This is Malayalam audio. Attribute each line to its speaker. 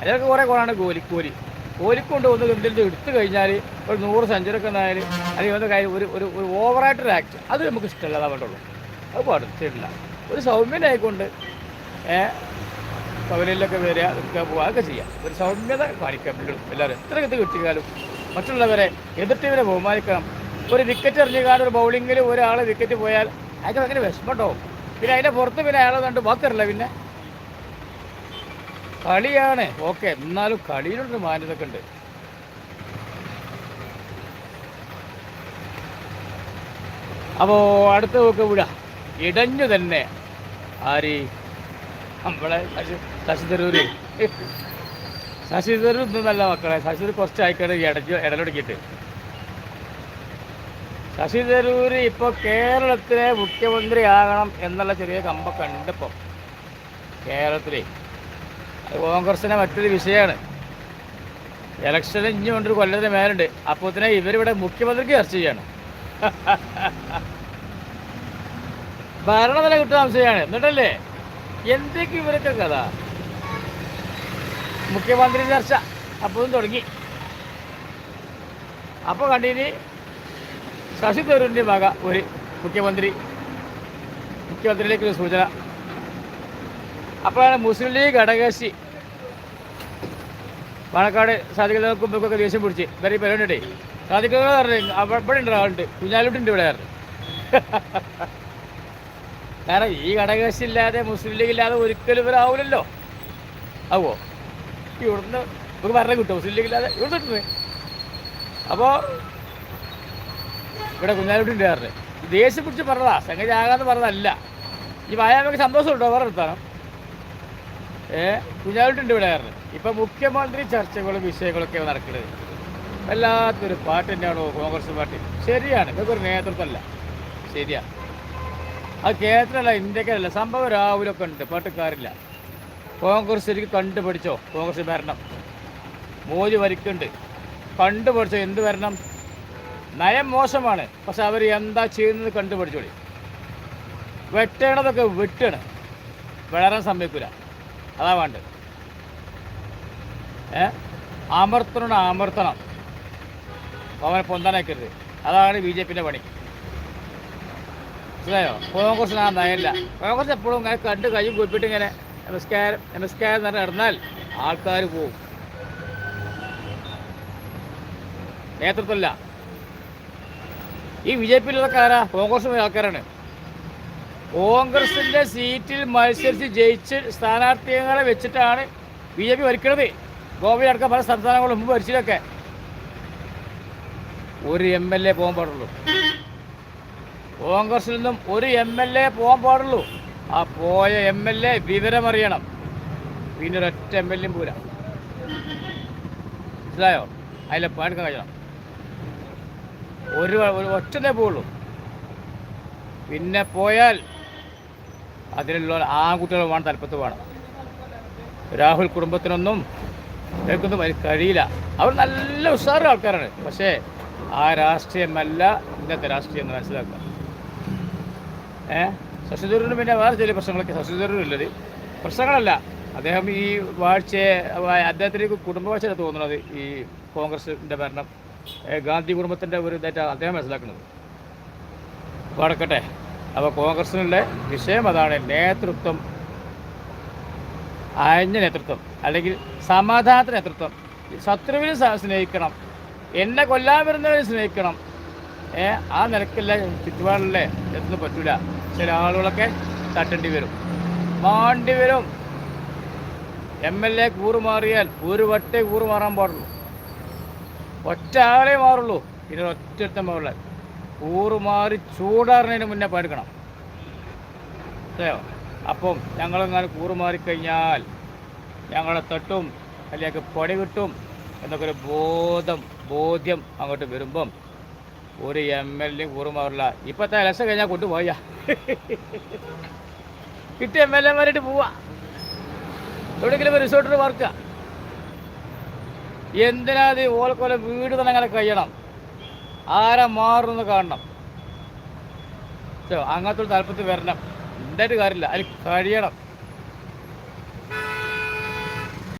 Speaker 1: അതിലൊക്കെ കുറേ കുറവാണ് കോലി കോലി കോലിക്കൊണ്ട് ഒന്ന് എന്തെങ്കിലും എടുത്തു കഴിഞ്ഞാൽ ഒരു നൂറ് സെഞ്ചുറി ഒക്കെ ഉണ്ടായാൽ അല്ലെങ്കിൽ ഒന്ന് കാര്യം ഒരു ഒരു ഒരു ഓവറായിട്ടൊരു ആക്ട് അത് നമുക്ക് ഇഷ്ടമല്ലാതെ വേണ്ടുള്ളൂ അത് പാടില്ല ഒരു സൗമ്യനായിക്കൊണ്ട് കവലയിലൊക്കെ വരിക നിൽക്കുക പോവുക അതൊക്കെ ചെയ്യാം. ഒരു സൗമ്യത കാണിക്കാം എല്ലാവരും. എത്ര ഇത് കിട്ടിയാലും മറ്റുള്ളവരെ എതിർ ടീമിനെ ബഹുമാനിക്കണം. ഒരു വിക്കറ്റ് എറിഞ്ഞുകാണ്ട് ഒരു ബൗളിങ്ങിൽ ഒരാൾ വിക്കറ്റ് പോയാൽ അയാൾക്ക് ഭയങ്കര വിഷമമുണ്ടാവും പിന്നെ അതിന്റെ പുറത്ത് പിന്നെ അയാളെ കണ്ട് ബാക്കറില്ല പിന്നെ. കളിയാണ്. ഓക്കെ എന്നാലും കളിയിലൊരു മാന്യതൊക്കെ ഉണ്ട്. അപ്പോൾ അടുത്ത നോക്ക് വിട. ഇടഞ്ഞു തന്നെ. ആര്? നമ്മളെ ശശി ശശി തരൂര്. ശശി തരൂർ ഇന്നല്ല മക്കളെ. ശശി തരൂർ കുറച്ച് ആയിക്കാണ് ഇടഞ്ഞു ഇടലൊടുക്കിയിട്ട്. ശശി തരൂര് ഇപ്പോൾ കേരളത്തിലെ മുഖ്യമന്ത്രി ആകണം എന്നുള്ള ചെറിയ കമ്പൊക്കെ ഉണ്ട് ഇപ്പം. കേരളത്തിലെ. അത് കോൺഗ്രസിനെ മറ്റൊരു വിഷയമാണ്. ഇലക്ഷൻ ഇനി കൊണ്ടൊരു കൊല്ലത്തിന് മേലുണ്ട്. അപ്പോൾ തന്നെ ഇവരിവിടെ മുഖ്യമന്ത്രിക്ക് ചർച്ച ചെയ്യാണ്. ഭരണനില കിട്ടുന്ന ആവശ്യമാണ് എന്നിട്ടല്ലേ? എന്തൊക്കെ ഇവരൊക്കെ കഥ? മുഖ്യമന്ത്രി ചർച്ച. അപ്പോഴും തുടങ്ങി. അപ്പോൾ കണ്ടിനി ശശി തരൂരിന്റെ മക ഒരു മുഖ്യമന്ത്രി. മുഖ്യമന്ത്രിയിലേക്കൊരു സൂചന. അപ്പോഴാണ് മുസ്ലിം ലീഗ് ഘടകകക്ഷി പാണക്കാട് സാധിക്കുന്ന കുമ്പൊക്കെ ദേഷ്യം പിടിച്ച്. ഇവരെ ഈ പരിപാടി സാധിക്കുന്നവർ പറഞ്ഞു അവിടെ ഉണ്ട് ആളുണ്ട് കുഞ്ഞാലുണ്ട് ഇവിടെ പറഞ്ഞു കാരണം ഈ ഘടകകക്ഷി ഇല്ലാതെ മുസ്ലിം ലീഗ് ഇല്ലാതെ ഒരിക്കലും ഇവരാവില്ലല്ലോ ആവോ? ഇവിടുന്ന് നമുക്ക് പറഞ്ഞു കിട്ടും. മുസ്ലിം ലീഗ് ഇല്ലാതെ ഇവിടുന്ന് കിട്ടുന്നത്. അപ്പോൾ ഇവിടെ കുഞ്ഞാലുട്ടുണ്ട് പറഞ്ഞു ദേഷ്യം പിടിച്ച് പറഞ്ഞതാ. സംഗതി ആകാന്ന് പറഞ്ഞതല്ല. ഈ വായാമൊക്കെ സന്തോഷമുണ്ടോ? വേറെ എടുത്താണ് ഏ കുഞ്ഞാലുട്ടുണ്ട് ഇവിടെ കാരണം ഇപ്പം മുഖ്യമന്ത്രി ചർച്ചകളും വിഷയങ്ങളൊക്കെ നടക്കുന്നത് വല്ലാത്തൊരു പാർട്ടി തന്നെയാണോ കോൺഗ്രസ് പാർട്ടി ശരിയാണ് ഇതൊക്കെ ഒരു നേതൃത്വമല്ല. ശരിയാ. അത് കേരളത്തിലല്ല ഇന്ത്യക്കല്ല സംഭവം രാവിലൊക്കെ ഉണ്ട് പാട്ടുകാരില്ല. കോൺഗ്രസ് ശരിക്കും കണ്ടുപിടിച്ചോ? കോൺഗ്രസ് ഭരണം. മോദി വരിക്കുണ്ട് കണ്ടുപിടിച്ചോ? എന്ത് വരണം നയം മോശമാണ്. പക്ഷെ അവർ എന്താ ചെയ്യുന്നത് കണ്ടുപിടിച്ചോളി. വെട്ടേണതൊക്കെ വെട്ടണം. വളരാൻ സമ്മതിക്കില്ല അതാ വേണ്ടത്. ഏ? അമർത്തണം അമർത്തണം. അവനെ പൊന്താനാക്കരുത് അതാണ് ബി ജെ പിന്റെ പണി. മനസ്സിലായോ? കോൺഗ്രസിന് ആ നയമില്ല. കോൺഗ്രസ് എപ്പോഴും ഇങ്ങനെ കണ്ട് കൈ കുപ്പിട്ട് ഇങ്ങനെ നമസ്കാരം നമസ്കാരം എന്ന് നടന്നാൽ ആൾക്കാർ പോവും. നേതൃത്വമില്ല. ഈ ബി ജെ പിയിലുള്ളതൊക്കെ ആരാ? കോൺഗ്രസ് ആൾക്കാരാണ്. കോൺഗ്രസിന്റെ സീറ്റിൽ മത്സരിച്ച് ജയിച്ച് സ്ഥാനാർത്ഥികളെ വെച്ചിട്ടാണ് ബി ജെ പി ഭരിക്കുന്നത്. ഗോവയടക്കം പല സംസ്ഥാനങ്ങളും മുമ്പ് ഭരിച്ചതൊക്കെ ഒരു എം എൽ എ പോകാൻ പാടുള്ളൂ. കോൺഗ്രസിൽ നിന്നും ഒരു എം എൽ എ പോകാൻ പാടുള്ളൂ. ആ പോയ എം എൽ എ വിവരമറിയണം പിന്നെ ഒരൊറ്റ എം എൽ എയും പോരാ. മനസ്സിലായോ? അതിലെ പണിയെടുക്കാൻ കഴിയണം. ഒരു ഒറ്റനേ പോകുള്ളൂ പിന്നെ പോയാൽ അതിലുള്ള ആൺകുട്ടികൾ വേണം തലപ്പത്ത് വേണം. രാഹുൽ കുടുംബത്തിനൊന്നും ഇവർക്കൊന്നും കഴിയില്ല. അവർ നല്ല ഉഷാറ് ആൾക്കാരാണ്. പക്ഷേ ആ രാഷ്ട്രീയമല്ല ഇന്നത്തെ രാഷ്ട്രീയം എന്ന് മനസ്സിലാക്കുക. ഏ? ശശിധരൂരിന് പിന്നെ വേറെ ചില പ്രശ്നങ്ങളൊക്കെ ശശിധരൂരില്ലത് പ്രശ്നങ്ങളല്ല. അദ്ദേഹം ഈ വാഴ്ചയെ അദ്ദേഹത്തിലേക്ക് കുടുംബവാഴ്ച തോന്നുന്നത് ഈ കോൺഗ്രസിന്റെ ഭരണം. ഗാന്ധി കുടുംബത്തിന്റെ ഒരു ഇതായിട്ടാണ് അദ്ദേഹം മനസ്സിലാക്കുന്നത്. വടക്കട്ടെ അപ്പോൾ കോൺഗ്രസിനുള്ള വിഷയം അതാണ് നേതൃത്വം. അയഞ്ഞ നേതൃത്വം. അല്ലെങ്കിൽ സമാധാനത്തിന് നേതൃത്വം. ശത്രുവിനെ സ്നേഹിക്കണം. എന്നെ കൊല്ലാൻ വരുന്നവരെ സ്നേഹിക്കണം. ഏ ആ നിലക്കില്ല ചുറ്റുപാടിലെ എത്തുന്ന പറ്റൂല. ചില ആളുകളൊക്കെ തട്ടേണ്ടി വരും. മാണ്ടി വരും. എം എൽ എ കൂറുമാറിയാൽ ഒരു വട്ടേ കൂറുമാറാൻ പാടുള്ളൂ. ഒറ്റ ആളെ മാറുള്ളൂ. ഇതിനൊറ്റ മാറില്ല കൂറുമാറി ചൂടാറുന്നതിന് മുന്നേ പരുക്കണം. അതെയോ? അപ്പം ഞങ്ങളെങ്ങാനും കൂറുമാറിക്കഴിഞ്ഞാൽ ഞങ്ങളെ തട്ടും അല്ലെങ്കിൽ പൊടി കിട്ടും എന്നൊക്കെ ഒരു ബോധം ബോധ്യം അങ്ങോട്ട് വരുമ്പം ഒരു എം എൽ എ കൂറുമാറില്ല ഇപ്പോഴത്തെ ഇലക്ഷൻ കഴിഞ്ഞാൽ കൊണ്ടുപോയ. കിട്ടിയ എം എൽ എമാരായിട്ട് പോവാ. എവിടെയെങ്കിലും റിസോർട്ടിൽ വർക്കുക എന്തിനാ ഓലക്കൊല വീട് തന്നെ അങ്ങനെ കഴിയണം? ആരാ മാറുമെന്ന് കാണണം. അങ്ങനത്തെ ഒരു താല്പര്യത്തിൽ വരണം. എന്തായിട്ട് കാര്യമില്ല. അതിൽ കഴിയണം.